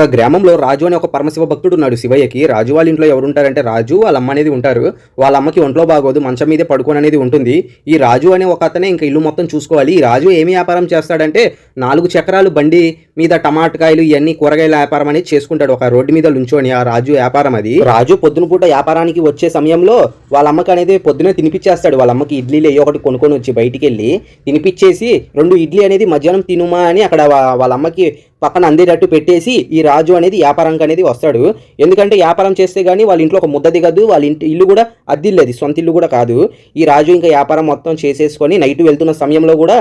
ఒక గ్రామంలో రాజు అనే ఒక పరమశివ భక్తుడు ఉన్నాడు శివయ్యకి. రాజు వాళ్ళ ఇంట్లో ఎవరు ఉంటారంటే రాజు వాళ్ళ అమ్మ అనేది ఉంటారు. వాళ్ళ అమ్మకి ఒంట్లో బాగోదు మంచం మీదే పడుకోని అనేది ఉంటుంది. ఈ రాజు అనే ఒక అతనే ఇంకా ఇల్లు మొత్తం చూసుకోవాలి. ఈ రాజు ఏమి వ్యాపారం చేస్తాడంటే నాలుగు చక్రాలు బండి మీద టమాటకాయలు ఇవన్నీ కూరగాయల వ్యాపారం అనేది చేసుకుంటాడు. ఒక రోడ్డు మీద నుంచోని ఆ రాజు వ్యాపారం అది. రాజు పొద్దున పూట వ్యాపారానికి వచ్చే సమయంలో వాళ్ళ అమ్మకి అనేది పొద్దునే తినిపించేస్తాడు వాళ్ళ అమ్మకి ఇడ్లీలు ఏ ఒకటి కొనుక్కొని వచ్చి బయటికి వెళ్ళి తినిపించేసి రెండు ఇడ్లీ అనేది మధ్యాహ్నం తినుమా అని అక్కడ వాళ్ళ అమ్మకి పక్కన అందేటట్టు పెట్టేసి ఈ రాజు అనేది వ్యాపారంకి అనేది వస్తాడు. ఎందుకంటే వ్యాపారం చేస్తే కానీ వాళ్ళ ఇంట్లో ఒక ముద్ద దిగదు వాళ్ళ ఇంటి ఇల్లు కూడా అద్దిల్లేదు సొంత ఇల్లు కూడా కాదు. ఈ రాజు ఇంకా వ్యాపారం మొత్తం చేసేసుకొని నైట్ వెళ్తున్న సమయంలో కూడా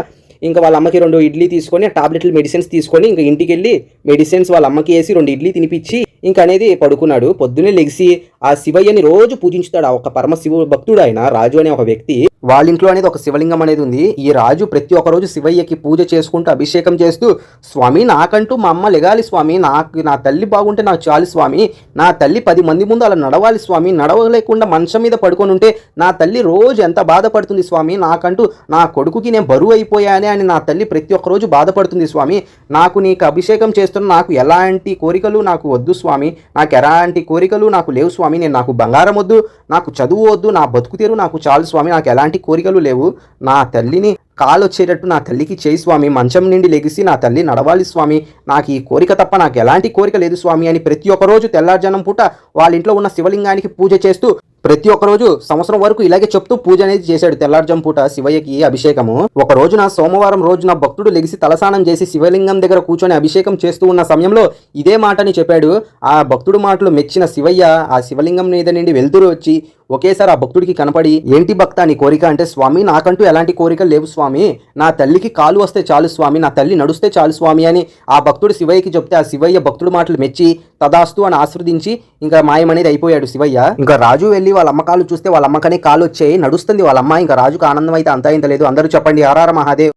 ఇంకా వాళ్ళ అమ్మకి రెండు ఇడ్లీ తీసుకొని టాబ్లెట్లు మెడిసిన్స్ తీసుకొని ఇంకా ఇంటికి వెళ్ళి మెడిసిన్స్ వాళ్ళ అమ్మకి వేసి రెండు ఇడ్లీ తినిపించి ఇంకా అనేది పడుకున్నాడు. పొద్దున్నే లెగిసి ఆ శివయ్యని రోజు పూజించుతాడు. ఆ ఒక పరమ శివ భక్తుడు ఆయన. రాజు అనే ఒక వ్యక్తి. వాళ్ళ ఇంట్లో అనేది ఒక శివలింగం అనేది ఉంది. ఈ రాజు ప్రతి ఒక్క రోజు శివయ్యకి పూజ చేసుకుంటూ అభిషేకం చేస్తూ స్వామి నాకంటూ మా అమ్మ లెగాలి స్వామి. నాకు నా తల్లి బాగుంటే నాకు చాలు స్వామి. నా తల్లి పది మంది ముందు అలా నడవాలి స్వామి. నడవలేకుండా మంచం మీద పడుకొని ఉంటే నా తల్లి రోజు ఎంత బాధపడుతుంది స్వామి. నాకంటూ నా కొడుకుకి నేను బరువు అయిపోయానే అని నా తల్లి ప్రతి ఒక్క రోజు బాధపడుతుంది స్వామి. నాకు నీకు అభిషేకం చేస్తున్న నాకు ఎలాంటి కోరికలు నాకు వద్దు స్వామి. నాకు ఎలాంటి కోరికలు నాకు లేవు స్వామి. నేను నాకు బంగారం వద్దు. నాకు చదువు వద్దు నా బతుకు నాకు చాలు స్వామి నాకు ఎలాంటి కోరికలు లేవు. నా తల్లిని కాలు వచ్చేటట్టు నా తల్లికి చేయి స్వామి మంచం నుండి లెగిసి నా తల్లి నడవాలి స్వామి. నాకు ఈ కోరిక తప్ప నాకు ఎలాంటి కోరిక లేదు స్వామి అని ప్రతి ఒక్క రోజు తెల్లారుజానం పూట వాళ్ళ ఇంట్లో ఉన్న శివలింగానికి పూజ చేస్తూ ప్రతి ఒక్క రోజు సంవత్సరం వరకు ఇలాగే చెప్తూ పూజ అనేది చేశాడు తెల్లార్జంపూట పూట శివయ్యకి అభిషేకము. ఒక రోజున సోమవారం రోజున భక్తుడు లెగిసి తలస్నానం చేసి శివలింగం దగ్గర కూర్చొని అభిషేకం చేస్తూ ఉన్న సమయంలో ఇదే మాటని చెప్పాడు. ఆ భక్తుడు మాటలు మెచ్చిన శివయ్య ఆ శివలింగం మీద నుండి వెళ్తురు వచ్చి ఒకేసారి ఆ భక్తుడికి కనపడి ఏంటి భక్త నీ కోరిక? అంటే స్వామి నాకంటూ ఎలాంటి కోరిక లేవు స్వామి. నా తల్లికి కాలు వస్తే చాలు స్వామి నా తల్లి నడుస్తే చాలు స్వామి అని ఆ భక్తుడు శివయ్యకి చెప్తే ఆ శివయ్య భక్తుడు మాటలు మెచ్చి తదాస్తు అని ఆస్వాదించి ఇంకా మాయమనేది అయిపోయాడు శివయ్య. ఇంకా రాజు వెళ్ళి వాళ్ళ అమ్మకాలు చూస్తే వాళ్ళ అమ్మకనే కాలు వచ్చాయి నడుస్తుంది వాళ్ళ అమ్మ. ఇంకా రాజుకు ఆనందం అయితే అంతా ఇంత లేదు అందరూ చెప్పండి ఆర్ఆర్ మహాదేవ్.